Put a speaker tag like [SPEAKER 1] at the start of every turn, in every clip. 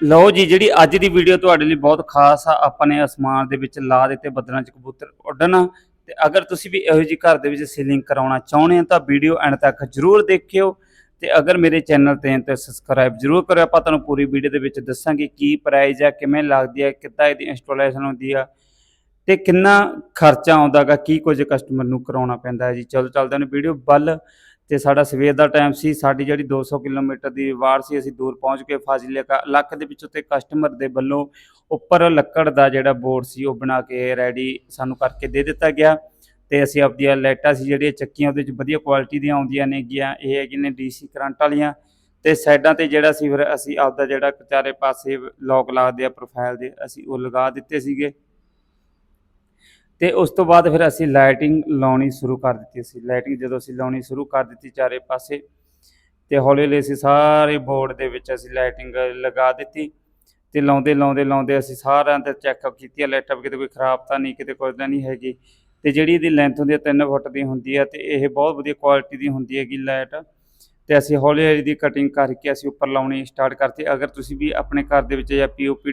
[SPEAKER 1] ਲਓ ਜੀ, ਜਿਹੜੀ ਅੱਜ ਦੀ ਵੀਡੀਓ ਤੁਹਾਡੇ ਲਈ ਬਹੁਤ ਖਾਸ ਆ, ਆਪਾਂ ਨੇ ਅਸਮਾਨ ਦੇ ਵਿੱਚ ਲਾ ਦਿੱਤੇ, ਬੱਦਲਾਂ 'ਚ ਕਬੂਤਰ ਉੱਡਣ। ਤੇ ਅਗਰ ਤੁਸੀਂ ਵੀ ਇਹੋ ਜਿਹੀ ਘਰ ਦੇ ਵਿੱਚ ਸੀਲਿੰਗ ਕਰਾਉਣਾ ਚਾਹੁੰਦੇ ਹੋ, ਤਾਂ ਵੀਡੀਓ ਐਂਡ ਤੱਕ ਜਰੂਰ ਦੇਖਿਓ। ਤੇ ਅਗਰ ਮੇਰੇ ਚੈਨਲ ਤੇ ਤਾਂ ਸਬਸਕ੍ਰਾਈਬ ਜਰੂਰ ਕਰਿਓ। ਆਪਾਂ ਤੁਹਾਨੂੰ ਪੂਰੀ ਵੀਡੀਓ ਦੇ ਵਿੱਚ ਦੱਸਾਂਗੇ ਕੀ ਪ੍ਰਾਈਸ ਆ, ਕਿਵੇਂ ਲੱਗਦੀ ਹੈ ਕਿੱਦਾਂ ਇਹਦੀ ਇੰਸਟਾਲੇਸ਼ਨ ਹੁੰਦੀ ਆ, ਤੇ ਕਿੰਨਾ ਖਰਚਾ ਆਉਂਦਾਗਾ ਕੀ ਕੁਝ ਕਸਟਮਰ ਨੂੰ ਕਰਾਉਣਾ ਪੈਂਦਾ ਹੈ ਜੀ। ਚਲੋ, ਚੱਲਦੇ ਨੇ ਵੀਡੀਓ ਵੱਲ। ਤੇ ਸਾਡਾ ਸਵੇਰ ਦਾ ਟਾਈਮ ਸੀ, ਸਾਡੀ ਜਿਹੜੀ 200 ਕਿਲੋਮੀਟਰ ਦੀ ਵਾਰ ਸੀ, ਅਸੀਂ ਦੂਰ ਪਹੁੰਚ ਕੇ ਫਾਜ਼ਿਲਕਾ ਲੱਖ ਦੇ ਵਿੱਚੋਂ ਤੇ ਕਸਟਮਰ ਦੇ ਵੱਲੋਂ ਉੱਪਰ ਲੱਕੜ ਦਾ ਜਿਹੜਾ ਬੋਰਡ ਸੀ, ਉਹ ਬਣਾ ਕੇ ਰੈਡੀ ਸਾਨੂੰ ਕਰਕੇ ਦੇ ਦਿੱਤਾ ਗਿਆ ਤੇ ਅਸੀਂ ਆਪਦੀਆਂ ਲਾਈਟਾਂ ਸੀ, ਜਿਹੜੀਆਂ ਚੱਕੀਆਂ ਉਹਦੇ ਵਿੱਚ ਵਧੀਆ ਕੁਆਲਿਟੀ ਦੀਆਂ ਆਉਂਦੀਆਂ ਨੇ ਗੀਆਂ, ਇਹ ਹੈਗੇ ਨੇ ਡੀਸੀ ਕਰੰਟ ਵਾਲੀਆਂ ਤੇ ਸਾਈਡਾਂ ਤੇ ਜਿਹੜਾ ਸੀ ਫਿਰ ਅਸੀਂ ਆਪਦਾ ਜਿਹੜਾ ਚਾਰੇ ਪਾਸੇ ਲੋਕ ਲੱਗਦੇ ਆ ਪ੍ਰੋਫਾਈਲ ਦੇ, ਅਸੀਂ ਉਹ ਲਗਾ ਦਿੱਤੇ ਸੀਗੇ। ਤੇ ਉਸ ਤੋਂ ਬਾਅਦ ਫਿਰ ਅਸੀਂ ਲਾਈਟਿੰਗ ਲਾਉਣੀ ਸ਼ੁਰੂ ਕਰ ਦਿੱਤੀ ਸੀ। ਲਾਈਟਿੰਗ ਜਦੋਂ ਅਸੀਂ ਲਾਉਣੀ ਸ਼ੁਰੂ ਕਰ ਦਿੱਤੀ ਚਾਰੇ ਪਾਸੇ, ਤੇ ਹੌਲੀ ਹੌਲੀ ਅਸੀਂ ਸਾਰੇ ਬੋਰਡ ਦੇ ਵਿੱਚ ਅਸੀਂ ਲਾਈਟਿੰਗ ਲਗਾ ਦਿੱਤੀ ਤੇ ਲਾਉਂਦੇ ਲਾਉਂਦੇ ਲਾਉਂਦੇ ਅਸੀਂ ਸਾਰਿਆਂ ਦਾ ਚੈੱਕਅਪ ਕੀਤੀ। ਲਾਈਟਾਂ ਕਿਤੇ ਕੋਈ ਖਰਾਬ ਤਾਂ ਨਹੀਂ, ਕਿਤੇ ਕੋਈ ਤਾਂ ਨਹੀਂ ਹੈਗੀ। ਤੇ ਜਿਹੜੀ ਇਹਦੀ ਲੈਂਥ ਹੁੰਦੀ ਹੈ 3 ਫੁੱਟ ਦੀ ਹੁੰਦੀ ਹੈ ਤੇ ਇਹ ਬਹੁਤ ਵਧੀਆ ਕੁਆਲਿਟੀ ਦੀ ਹੁੰਦੀ ਹੈਗੀ ਲਾਈਟ। ਤੇ ਅਸੀਂ ਹੌਲੀ ਹੌਲੀ ਦੀ ਕਟਿੰਗ ਕਰਕੇ ਅਸੀਂ ਉੱਪਰ ਲਾਉਣੀ ਸਟਾਰਟ ਕਰਤੀ। ਅਗਰ ਤੁਸੀਂ ਵੀ ਆਪਣੇ ਘਰ ਦੇ ਵਿੱਚ ਜਾਂ ਪੀਓਪੀ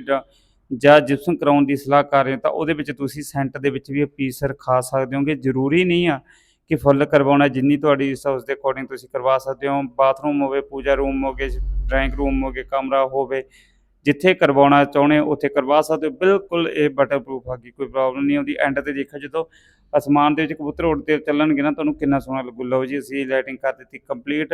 [SPEAKER 1] ਜਾਂ ਜਿਪਸਮ ਕਰਾਉਣ ਦੀ ਸਲਾਹ ਕਰ ਰਹੇ ਹੋ, ਤਾਂ ਉਹਦੇ ਵਿੱਚ ਤੁਸੀਂ ਸੈਂਟ ਦੇ ਵਿੱਚ ਵੀ ਇਹ ਪੀਸ ਰਖਾ ਸਕਦੇ ਹੋਗੇ। ਜ਼ਰੂਰੀ ਨਹੀਂ ਆ ਕਿ ਫੁੱਲ ਕਰਵਾਉਣਾ, ਜਿੰਨੀ ਤੁਹਾਡੀ ਉਸ ਦੇ ਅਕੋਰਡਿੰਗ ਤੁਸੀਂ ਕਰਵਾ ਸਕਦੇ ਹੋ। ਬਾਥਰੂਮ ਹੋਵੇ, ਪੂਜਾ ਰੂਮ ਹੋਵੇ ਡਰਾਇੰਗ ਰੂਮ ਹੋਵੇ ਕਮਰਾ ਹੋਵੇ, ਜਿੱਥੇ ਕਰਵਾਉਣਾ ਚਾਹੁੰਦੇ ਹੋ, ਉੱਥੇ ਕਰਵਾ ਸਕਦੇ ਹੋ। ਬਿਲਕੁਲ ਇਹ ਬਟਰ ਪ੍ਰੂਫ ਆ ਗਈ, ਕੋਈ ਪ੍ਰੋਬਲਮ ਨਹੀਂ ਆਉਂਦੀ। ਐਂਡ ਤੇ ਦੇਖੋ ਜਦੋਂ ਅਸਮਾਨ ਦੇ ਵਿੱਚ ਕਬੂਤਰ ਉੱਡਦੇ ਚੱਲਣਗੇ ਨਾ, ਤੁਹਾਨੂੰ ਕਿੰਨਾ ਸੋਹਣਾ ਲੱਗੂ। ਲਓ ਜੀ, ਅਸੀਂ ਲਾਈਟਿੰਗ ਕਰ ਦਿੱਤੀ ਕੰਪਲੀਟ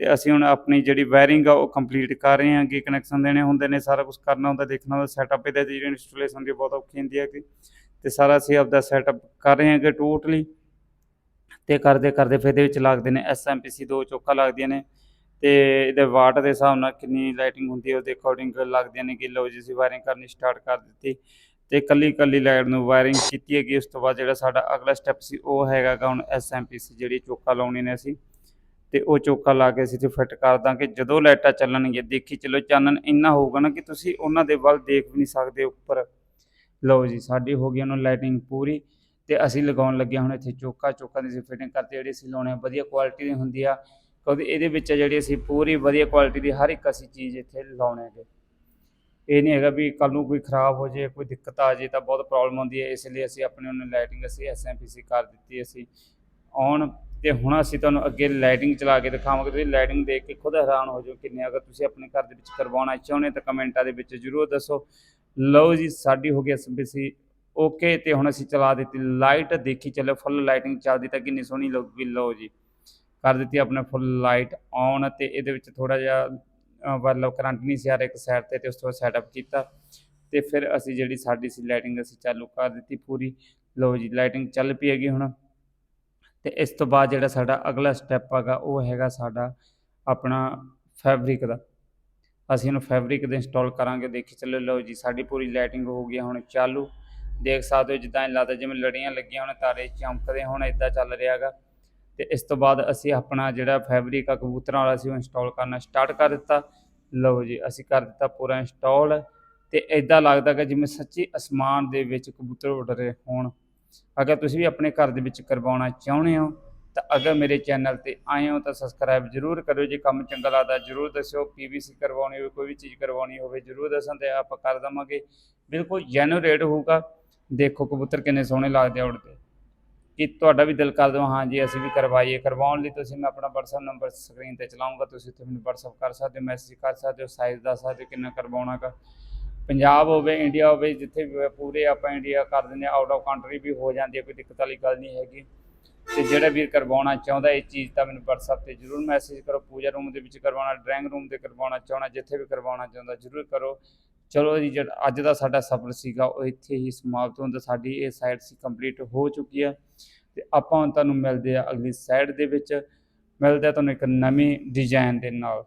[SPEAKER 1] ਤੇ ਅਸੀਂ ਹੁਣ ਆਪਣੀ ਜਿਹੜੀ ਵਾਇਰਿੰਗ ਆ ਉਹ ਕੰਪਲੀਟ ਕਰ ਰਹੇ ਹਾਂ ਕਿ ਕਨੈਕਸ਼ਨ ਦੇਣੇ ਹੁੰਦੇ ਨੇ, ਸਾਰਾ ਕੁਝ ਕਰਨਾ ਹੁੰਦਾ, ਦੇਖਣਾ ਹੁੰਦਾ ਸੈਟਅਪ ਇਹਦਾ ਜਿਹੜੀ ਇੰਸਟਾਲੇਸ਼ਨ ਦੀ ਬਹੁਤ ਔਖੀ ਹੁੰਦੀ ਹੈ ਕਿ ਤੇ ਸਾਰਾ ਅਸੀਂ ਆਪਦਾ ਸੈਟਅਪ ਕਰ ਰਹੇ ਹਾਂ ਕਿ ਟੋਟਲੀ ਤੇ ਕਰਦੇ ਕਰਦੇ ਫਿਰ ਇਹਦੇ ਵਿੱਚ ਲੱਗਦੇ ਨੇ ਐਸਐਮਪੀਸੀ ਦੋ ਚੋਕਾ ਲੱਗਦੀਆਂ ਨੇ ਤੇ ਇਹਦੇ ਵਾਟ ਦੇ ਹਿਸਾਬ ਨਾਲ ਕਿੰਨੀ ਲਾਈਟਿੰਗ ਹੁੰਦੀ ਹੈ ਉਹਦੇ ਅਕੋਰਡਿੰਗ ਲੱਗਦੀਆਂ ਨੇ ਕਿ ਲਓ ਜੀ ਅਸੀਂ ਵਾਇਰਿੰਗ ਕਰਨੀ ਸਟਾਰਟ ਕਰ ਦਿੱਤੀ। ਤੇ ਕੱਲੀ ਕੱਲੀ ਲਾਈਟ ਨੂੰ ਵਾਇਰਿੰਗ ਕੀਤੀ ਹੈਗੀ, ਉਸ ਤੋਂ ਬਾਅਦ ਜਿਹੜਾ ਸਾਡਾ ਅਗਲਾ ਸਟੈਪ ਸੀ, ਉਹ ਹੈਗਾ ਗਾ ਹੁਣ ਐਸਐਮਪੀਸੀ ਜਿਹੜੀ ਚੋਕਾ ਲਾਉਣੀ ਨੇ ਅਸੀਂ। ਤੇ ਉਹ ਚੋਕਾ ਲਾ ਕੇ ਅਸੀਂ ਤੇ ਫਿੱਟ ਕਰ ਦਾਂਗੇ। ਜਦੋਂ ਲਾਈਟਾਂ ਚੱਲਣਗੀਆਂ, ਦੇਖੀ ਚਲੋ, ਚਾਨਣ ਇੰਨਾ ਹੋਊਗਾ ਨਾ ਕਿ ਤੁਸੀਂ ਉਹਨਾਂ ਦੇ ਵੱਲ ਦੇਖ ਵੀ ਨਹੀਂ ਸਕਦੇ ਉੱਪਰ। ਲਓ ਜੀ, ਸਾਡੀ ਹੋ ਗਈ ਉਹਨੂੰ ਲਾਈਟਿੰਗ ਪੂਰੀ ਤੇ ਅਸੀਂ ਲਗਾਉਣ ਲੱਗੇ ਹੁਣ ਇੱਥੇ ਚੋਕਾ ਚੋਕਾ ਦੀ ਅਸੀਂ ਫਿਟਿੰਗ ਕਰਦੇ ਜਿਹੜੀ ਅਸੀਂ ਲਾਉਣੇ ਆ, ਵਧੀਆ ਕੁਆਲਿਟੀ ਦੀ ਹੁੰਦੀ ਆ। ਕਿਉਂਕਿ ਇਹਦੇ ਵਿੱਚ ਜਿਹੜੀ ਅਸੀਂ ਪੂਰੀ ਵਧੀਆ ਕੁਆਲਿਟੀ ਦੀ ਹਰ ਇੱਕ ਅਸੀਂ ਚੀਜ਼ ਇੱਥੇ ਲਾਉਣੇ ਹੈਗੇ। ਇਹ ਨਹੀਂ ਹੈਗਾ ਵੀ ਕੱਲ ਨੂੰ ਕੋਈ ਖਰਾਬ ਹੋ ਜੇ, ਕੋਈ ਦਿੱਕਤ ਆ ਜੇ ਤਾਂ ਬਹੁਤ ਪ੍ਰੋਬਲਮ ਹੁੰਦੀ ਹੈ। ਇਸ ਲਈ ਅਸੀਂ ਆਪਣੀ ਉਹਨੂੰ ਲਾਈਟਿੰਗ ਅਸੀਂ ਐਸਐਮਪੀਸੀ ਕਰ ਦਿੱਤੀ ਅਸੀਂ ਔਨ ਤੇ ਹੁਣ ਅਸੀਂ ਤੁਹਾਨੂੰ ਅੱਗੇ ਲਾਈਟਿੰਗ ਚਲਾ ਕੇ ਦਿਖਾਵਾਂਗੇ, ਤੁਸੀਂ ਲਾਈਟਿੰਗ ਦੇਖ ਕੇ ਖੁਦ ਹੈਰਾਨ ਹੋ ਜਾਓ ਕਿੰਨੇ ਅਗਰ ਤੁਸੀਂ ਆਪਣੇ ਘਰ ਦੇ ਵਿੱਚ ਕਰਵਾਉਣਾ ਚਾਹੁੰਦੇ ਤਾਂ ਕਮੈਂਟਾਂ ਦੇ ਵਿੱਚ ਜਰੂਰ ਦੱਸੋ। ਲਓ ਜੀ, ਸਾਡੀ ਹੋ ਗਈ ਐਸਐਮਪੀਸੀ ਓਕੇ ਤੇ ਹੁਣ ਅਸੀਂ ਚਲਾ ਦਿੱਤੀ ਲਾਈਟ ਦੇਖੀ ਚੱਲੋ ਫੁੱਲ ਲਾਈਟਿੰਗ ਚੱਲਦੀ ਤਾਂ ਕਿੰਨੀ ਸੋਹਣੀ ਲੱਗੂਗੀ, ਲਓ ਜੀ। ਕਰ ਦਿੱਤੀ ਆਪਣੇ ਫੁੱਲ ਲਾਈਟ ਔਨ ਤੇ ਇਹਦੇ ਵਿੱਚ ਥੋੜਾ ਜਿਹਾ ਮਤਲਬ ਕਰੰਟ ਨਹੀਂ ਸੀ ਆ ਰਿਹਾ ਇੱਕ ਸਾਈਡ ਤੇ ਤੇ ਉਸ ਤੋਂ ਸੈਟਅਪ ਕੀਤਾ। ਤੇ ਫਿਰ ਅਸੀਂ ਜਿਹੜੀ ਸਾਡੀ ਸੀ ਲਾਈਟਿੰਗ ਅਸੀਂ ਚਾਲੂ ਕਰ ਦਿੱਤੀ ਪੂਰੀ। ਲਓ ਜੀ ਲਾਈਟਿੰਗ ਚੱਲ ਪਈ ਹੈਗੀ ਹੁਣ। ਤੇ ਇਸ ਤੋਂ ਬਾਅਦ ਜਿਹੜਾ ਸਾਡਾ ਅਗਲਾ ਸਟੈਪ ਹੈਗਾ, ਉਹ ਹੈਗਾ ਸਾਡਾ ਆਪਣਾ ਫੈਬਰਿਕ ਦਾ। ਅਸੀਂ ਇਹਨੂੰ ਫੈਬਰਿਕ ਦੇ ਇੰਸਟਾਲ ਕਰਾਂਗੇ, ਦੇਖੀ ਚੱਲੋ, ਲਓ ਜੀ, ਸਾਡੀ ਪੂਰੀ ਲਾਈਟਿੰਗ ਹੋ ਗਈ ਹੁਣ ਚਾਲੂ। ਦੇਖ ਸਕਦੇ ਹੋ, ਜਿੱਦਾਂ ਇਹ ਲੱਗਦਾ ਜਿਵੇਂ ਲੜੀਆਂ ਲੱਗੀਆਂ ਹੋਣ, ਤਾਰੇ ਚਮਕਦੇ ਹੋਣ ਇਦਾਂ ਚੱਲ ਰਿਹਾ ਹੈਗਾ। ਤੇ ਇਸ ਤੋਂ ਬਾਅਦ ਅਸੀਂ ਆਪਣਾ ਜਿਹੜਾ ਫੈਬਰਿਕ ਆ, ਕਬੂਤਰਾਂ ਵਾਲਾ ਸੀ ਉਹ ਇੰਸਟਾਲ ਕਰਨਾ ਸਟਾਰਟ ਕਰ ਦਿੱਤਾ। ਲਓ ਜੀ, ਅਸੀਂ ਕਰ ਦਿੱਤਾ ਪੂਰਾ ਇੰਸਟਾਲ ਤੇ ਇਦਾਂ ਲੱਗਦਾ ਕਿ ਜਿਵੇਂ ਸੱਚੀ ਅਸਮਾਨ ਦੇ ਵਿੱਚ ਕਬੂਤਰ ਉੱਡ ਰਹੇ ਹੋਣ। ਅਗਰ ਤੁਸੀਂ ਵੀ ਆਪਣੇ ਘਰ ਦੇ ਵਿੱਚ ਕਰਵਾਉਣਾ ਚਾਹੁੰਦੇ ਹੋ, ਤਾਂ ਅਗਰ ਮੇਰੇ ਚੈਨਲ ਤੇ ਆਏ ਹੋ ਤਾਂ ਸਬਸਕ੍ਰਾਈਬ ਜਰੂਰ ਕਰਿਓ, ਜੇ ਕੰਮ ਚੰਗਾ ਲੱਗਦਾ ਜਰੂਰ ਦੱਸਿਓ ਪੀਵੀਸੀ ਕਰਵਾਉਣੀ ਹੋਵੇ, ਕੋਈ ਵੀ ਚੀਜ਼ ਕਰਵਾਉਣੀ ਹੋਵੇ, ਜਰੂਰ ਦੱਸਾਂ ਤੇ ਆਪਾਂ ਕਰ ਦਵਾਂਗੇ। ਬਿਲਕੁਲ ਜੈਨੂ ਰੇਟ ਹੋਊਗਾ। ਦੇਖੋ ਕਬੂਤਰ ਕਿੰਨੇ ਸੋਹਣੇ ਲੱਗਦੇ ਆ ਉੜਦੇ ਕਿ। ਤੁਹਾਡਾ ਵੀ ਦਿਲ ਕਰ ਦੋ ਹਾਂ ਜੀ, ਅਸੀਂ ਵੀ ਕਰਵਾਈਏ। ਕਰਵਾਉਣ ਲਈ ਤੁਸੀਂ, ਮੈਂ ਆਪਣਾ WhatsApp ਨੰਬਰ ਸਕਰੀਨ ਤੇ ਚਲਾਉਂਗਾ। ਤੁਸੀਂ ਉੱਥੇ ਮੈਨੂੰ WhatsApp ਕਰ ਸਕਦੇ ਹੋ ਮੈਸੇਜ ਕਰ ਸਕਦੇ ਹੋ ਸਾਈਜ਼ ਦੱਸ ਸਕਦੇ ਹੋ ਕਿੰਨਾ ਕਰਵਾਉਣਾਗਾ ਪੰਜਾਬ ਹੋਵੇ ਇੰਡੀਆ ਹੋਵੇ, ਜਿੱਥੇ ਵੀ ਹੋਵੇ, ਪੂਰੇ ਆਪਾਂ ਇੰਡੀਆ ਕਰ ਦਿੰਦੇ ਆਊਟ ਆਫ ਕੰਟਰੀ ਵੀ ਹੋ ਜਾਂਦੀ ਹੈ, ਕੋਈ ਦਿੱਕਤ ਵਾਲੀ ਗੱਲ ਨਹੀਂ ਹੈਗੀ। ਤੇ ਜਿਹੜਾ ਵੀਰ ਕਰਵਾਉਣਾ ਚਾਹੁੰਦਾ ਇਹ ਚੀਜ਼ ਤਾਂ ਮੈਨੂੰ WhatsApp ਤੇ ਜਰੂਰ ਮੈਸੇਜ ਕਰੋ, ਪੂਜਾ ਰੂਮ ਦੇ ਵਿੱਚ ਕਰਵਾਉਣਾ ਡਰਾਇੰਗ ਰੂਮ ਤੇ ਕਰਵਾਉਣਾ ਚਾਹਣਾ ਜਿੱਥੇ ਵੀ ਕਰਵਾਉਣਾ ਚਾਹੁੰਦਾ ਜਰੂਰ ਕਰੋ। ਚਲੋ ਜੀ, ਜਿਹੜਾ ਅੱਜ ਦਾ ਸਾਡਾ ਸਫ਼ਰ ਸੀਗਾ, ਉਹ ਇੱਥੇ ਹੀ ਸਮਾਪਤ ਹੁੰਦਾ, ਸਾਡੀ ਇਹ ਸਾਈਡ ਸੀ ਕੰਪਲੀਟ ਹੋ ਚੁੱਕੀ ਹੈ। ਤੇ ਆਪਾਂ ਹੁਣ ਤੁਹਾਨੂੰ ਮਿਲਦੇ ਆ ਅਗਲੀ ਸਾਈਡ ਦੇ ਵਿੱਚ। ਮਿਲਦੇ ਆ ਤੁਹਾਨੂੰ ਇੱਕ ਨਵੀਂ ਡਿਜ਼ਾਈਨ ਦੇ ਨਾਲ।